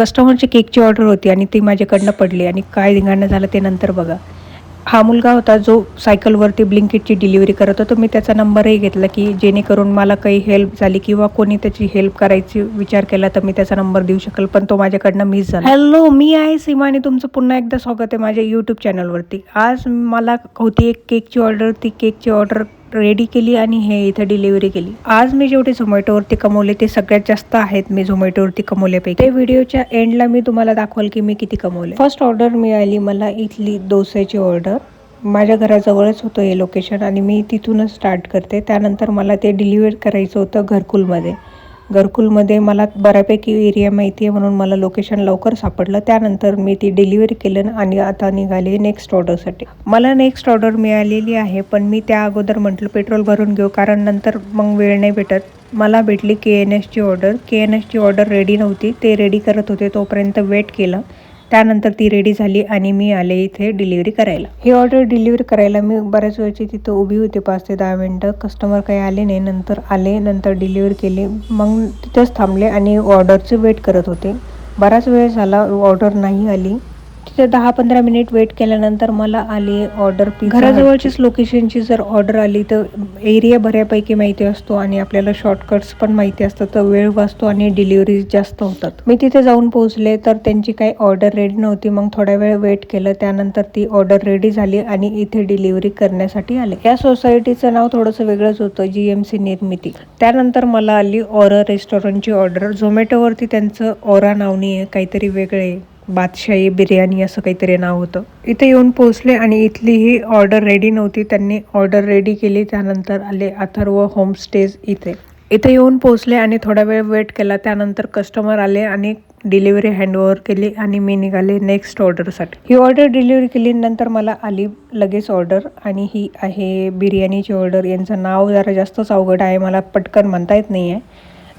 कस्टमरची केकची ऑर्डर होती आणि ती माझ्याकडनं पडली आणि काय धिंगाणं झालं ते नंतर बघा. हा मुलगा होता जो सायकलवरती ब्लिंकिटची डिलिव्हरी करत होता. मी त्याचा नंबरही घेतला की जेणेकरून मला काही हेल्प झाली किंवा कोणी त्याची हेल्प करायची विचार केला तर मी त्याचा नंबर देऊ शकेल. पण तो माझ्याकडनं मिस झाला. हॅलो मी आहे सीमा आणि तुमचं पुन्हा एकदा स्वागत आहे माझ्या यूट्यूब चॅनलवरती आज मला होती एक केकची ऑर्डर ती केकची ऑर्डर रेडी केली आणि हे इथं डिलिव्हरी केली. आज मी जेवढे झोमॅटोवरती कमवले ते सगळ्यात जास्त आहेत मी झोमॅटोवरती कमवल्यापैकी. ते व्हिडिओच्या एंडला मी तुम्हाला दाखवाल की मी किती कमवले फर्स्ट ऑर्डर मिळाली मला इथली डोस्याची ऑर्डर माझ्या घराजवळच होतं हे लोकेशन आणि मी तिथूनच स्टार्ट करते. त्यानंतर मला ते डिलिव्हर करायचं होतं घरकुलमध्ये. घरकुलमध्ये मला बऱ्यापैकी एरिया माहिती आहे म्हणून मला लोकेशन लवकर सापडलं. त्यानंतर मी ती डिलिव्हरी केलं आणि आता निघाले नेक्स्ट ऑर्डरसाठी. मला नेक्स्ट ऑर्डर मिळालेली आहे पण मी त्या अगोदर म्हटलं पेट्रोल भरून घेऊ कारण नंतर मग वेळ नाही भेटत. मला भेटली के एन एसची ऑर्डर. के एन एसची ऑर्डर रेडी नव्हती. ते रेडी करत होते तोपर्यंत वेट केलं. त्यानंतर ती रेडी झाली आणि मी आले इथे डिलिव्हरी करायला. ही ऑर्डर डिलिव्हरी करायला मी बऱ्याच वेळची तिथं उभी होते पाच ते दहा मिनटं. कस्टमर काही आले नाही नंतर आले नंतर डिलिव्हरी केली. मग तिथंच थांबले आणि ऑर्डरचे वेट करत होते. बराच वेळ झाला ऑर्डर नाही आली. तिथे दहा पंधरा मिनिट वेट केल्यानंतर मला आली ऑर्डर घराजवळचीच लोकेशनची जर ऑर्डर आली तर एरिया बऱ्यापैकी माहिती असतो आणि आपल्याला शॉर्टकट्स पण माहिती असतात. तर वेळ वाचतो आणि डिलिव्हरी जास्त होतात. मी तिथे जाऊन पोहोचले तर त्यांची काही ऑर्डर रेडी नव्हती. मग थोड्या वेळ वेट केलं. त्यानंतर ती ऑर्डर रेडी झाली आणि इथे डिलिव्हरी करण्यासाठी आले. या सोसायटीचं नाव थोडंसं वेगळंच होतं जी एम सी निर्मिती. त्यानंतर मला आली ऑरा रेस्टॉरंटची ऑर्डर झोमॅटोवरती त्यांचं ओरा नाव नाही आहे काहीतरी वेगळे आहे. बादशाही बिर्याणी असं काहीतरी नाव होतं. इथे येऊन पोहोचले आणि इथली ही ऑर्डर रेडी नव्हती. त्यांनी ऑर्डर रेडी केली. त्यानंतर आले अथर्व होमस्टेज इथे. इथे येऊन पोहोचले आणि थोडा वेळ वेट केला. त्यानंतर कस्टमर आले आणि डिलिव्हरी हँडओव्हर केली आणि मी निघाले नेक्स्ट ऑर्डरसाठी ही ऑर्डर डिलिव्हरी केली नंतर मला आली लगेच ऑर्डर आणि ही आहे बिर्याणीची ऑर्डर यांचं नाव जरा जास्तच अवघड आहे. मला पटकन म्हणता येत नाही आहे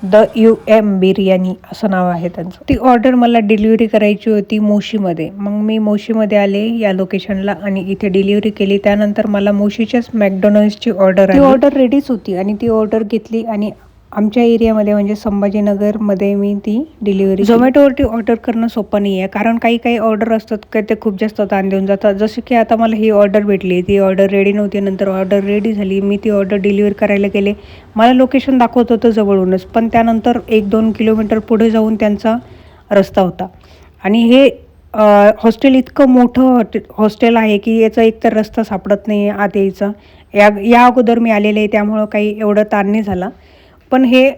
द यू एम बिर्याणी असं नाव आहे त्यांचं. ती ऑर्डर मला डिलिव्हरी करायची होती मोशीमध्ये. मग मी मोशीमध्ये आले या लोकेशनला आणि इथे डिलिव्हरी केली. त्यानंतर मला मोशीच्याच मॅकडॉनल्ड्सची ऑर्डर ती ऑर्डर रेडीच होती आणि ती ऑर्डर घेतली आणि आमच्या एरियामध्ये म्हणजे संभाजीनगरमध्ये मी ती डिलिव्हरी झोमॅटोवरती ऑर्डर करणं सोपं नाही आहे कारण काही काही ऑर्डर असतात का ते खूप जास्त ताण देऊन जातात. जसं की आता मला ही ऑर्डर भेटली. ती ऑर्डर रेडी नव्हती. नंतर ऑर्डर रेडी झाली. मी ती ऑर्डर डिलिव्हर करायला गेले. मला लोकेशन दाखवत होतं जवळूनच. पण त्यानंतर एक दोन किलोमीटर पुढे जाऊन त्यांचा रस्ता होता. आणि हे हॉस्टेल इतकं मोठं हॉटे हॉस्टेल आहे की याचा एकतर रस्ता सापडत नाही आहे आत यायचा. या या अगोदर मी आलेले आहे. त्यामुळं काही एवढं ताण नाही झाला. पण हे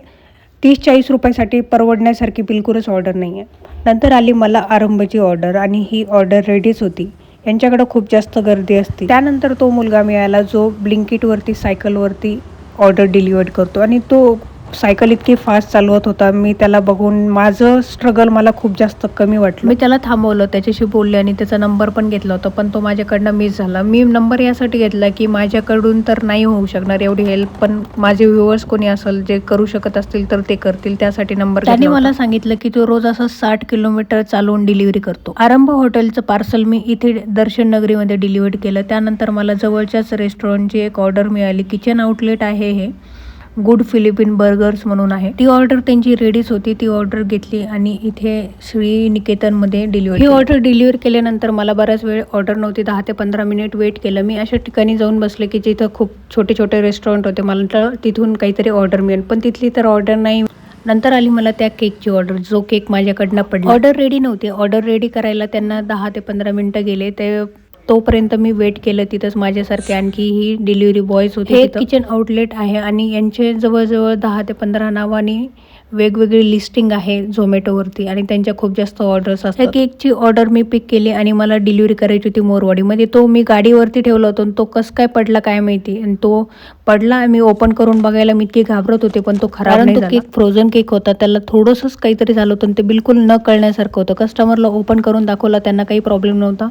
तीस चाळीस रुपयासाठी परवडण्यासारखी बिलकुलच ऑर्डर नाही आहे नंतर आली मला आरंभची ऑर्डर आणि ही ऑर्डर रेडीच होती. यांच्याकडं खूप जास्त गर्दी असते. त्यानंतर तो मुलगा मिळाला जो ब्लिंकिटवरती सायकलवरती ऑर्डर डिलिव्हर्ड करतो आणि तो सायकल इतकी फास्ट चालवत होता. मी त्याला बघून माझं स्ट्रगल मला खूप जास्त कमी वाटलं. मी त्याला थांबवलं त्याच्याशी बोलले आणि त्याचा नंबर पण घेतला होता पण तो माझ्याकडनं मिस झाला. मी नंबर यासाठी घेतला की माझ्याकडून तर नाही होऊ शकणार एवढी हेल्प पण माझे व्ह्युअर्स कोणी असेल जे करू शकत असतील तर ते करतील त्यासाठी नंबर त्यांनी मला सांगितलं की तो रोज असं साठ किलोमीटर चालवून डिलिव्हरी करतो. आरंभ हॉटेलचं पार्सल मी इथे दर्शन नगरीमध्ये डिलिव्हर्ड केलं. त्यानंतर मला जवळच्याच रेस्टॉरंटची एक ऑर्डर मिळाली. किचन आउटलेट आहे हे. गुड फिलिपिन बर्गर्स म्हणून आहे. ती ऑर्डर त्यांची रेडीच होती. ती ऑर्डर घेतली आणि इथे श्री निकेतनमध्ये डिलिव्हर ही ऑर्डर डिलिव्हर केल्यानंतर मला बराच वेळ ऑर्डर नव्हती. दहा ते पंधरा मिनिट वेट केलं. मी अशा ठिकाणी जाऊन बसले की जिथं खूप छोटे छोटे रेस्टॉरंट होते. मला तर तिथून काहीतरी ऑर्डर मिळेल. पण तिथली तर ऑर्डर नाही. नंतर आली मला त्या केकची ऑर्डर जो केक माझ्याकडनं पडला. ऑर्डर रेडी नव्हती. ऑर्डर रेडी करायला त्यांना दहा ते पंधरा मिनिटं गेले. ते तोपर्यंत मी वेट केलं तिथंच माझ्यासारखे आणखी ही डिलिव्हरी बॉयज होते हे किचन आउटलेट आहे आणि यांचे जवळजवळ दहा ते पंधरा नावाने वेगवेगळी लिस्टिंग आहे झोमॅटोवरती आणि त्यांच्या खूप जास्त ऑर्डर्स असतात. केकची ऑर्डर मी पिक केली आणि मला डिलिव्हरी करायची होती मोरवाडीमध्ये. तो मी गाडीवरती ठेवला होता तो कसं काय पडला काय माहिती. आणि तो पडला मी ओपन करून बघायला मी इतकी घाबरत होते पण तो खराब नाही केक फ्रोझन केक होता त्याला थोडंसंच काहीतरी झालं होतं ते बिलकुल न कळण्यासारखं होतं. कस्टमरला ओपन करून दाखवला त्यांना काही प्रॉब्लेम नव्हता.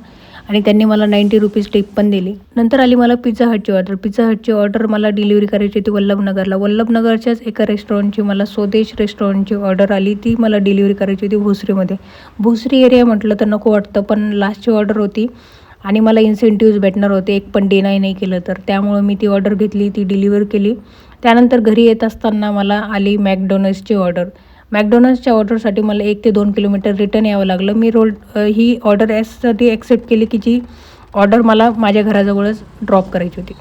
आणि त्यांनी मला नाईंटी रुपीज टिप पण दिली. नंतर आली मला पिझ्झा हटची ऑर्डर पिझ्झा हटची ऑर्डर मला डिलिव्हरी करायची होती वल्लभनगरला. वल्लभनगरच्याच एका रेस्टॉरंटची मला स्वदेश रेस्टॉरंटची ऑर्डर आली. ती मला डिलिव्हरी करायची होती भोसरीमध्ये. भोसरी एरिया म्हटलं तर नको वाटतं पण लास्टची ऑर्डर होती आणि मला इन्सेंटिव्ज भेटणार होते. एक पण डिनाय नाही केलं तर. त्यामुळं मी ती ऑर्डर घेतली ती डिलिव्हर केली. त्यानंतर घरी येत असताना मला आली मॅकडोनल्ड्सची ऑर्डर मॅकडॉनल्ड्सच्या ऑर्डरसाठी मला एक ते दोन किलोमीटर रिटर्न यावं लागलं. मी रोल ही ऑर्डर यासाठी ॲक्सेप्ट केली की जी ऑर्डर मला माझ्या घराजवळच ड्रॉप करायची होती.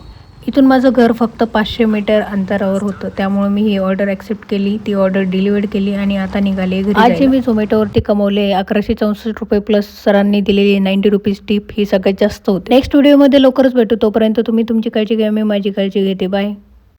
इथून माझं घर फक्त पाचशे मीटर अंतरावर होतं. त्यामुळे मी ही ऑर्डर ॲक्सेप्ट केली ती ऑर्डर डिलिव्हर्ड केली आणि आता निघाले घरी आज जे मी झोमॅटोवरती कमवले. अकराशे चौसष्ट रुपये प्लस सरांनी दिलेली नाईन्टी रुपीज टिप ही सगळ्यात जास्त होते. नेक्स्ट व्हिडिओमध्ये लवकरच भेटू. तोपर्यंत तुम्ही तुमची काळजी घ्या. मी माझी काळजी घेते. बाय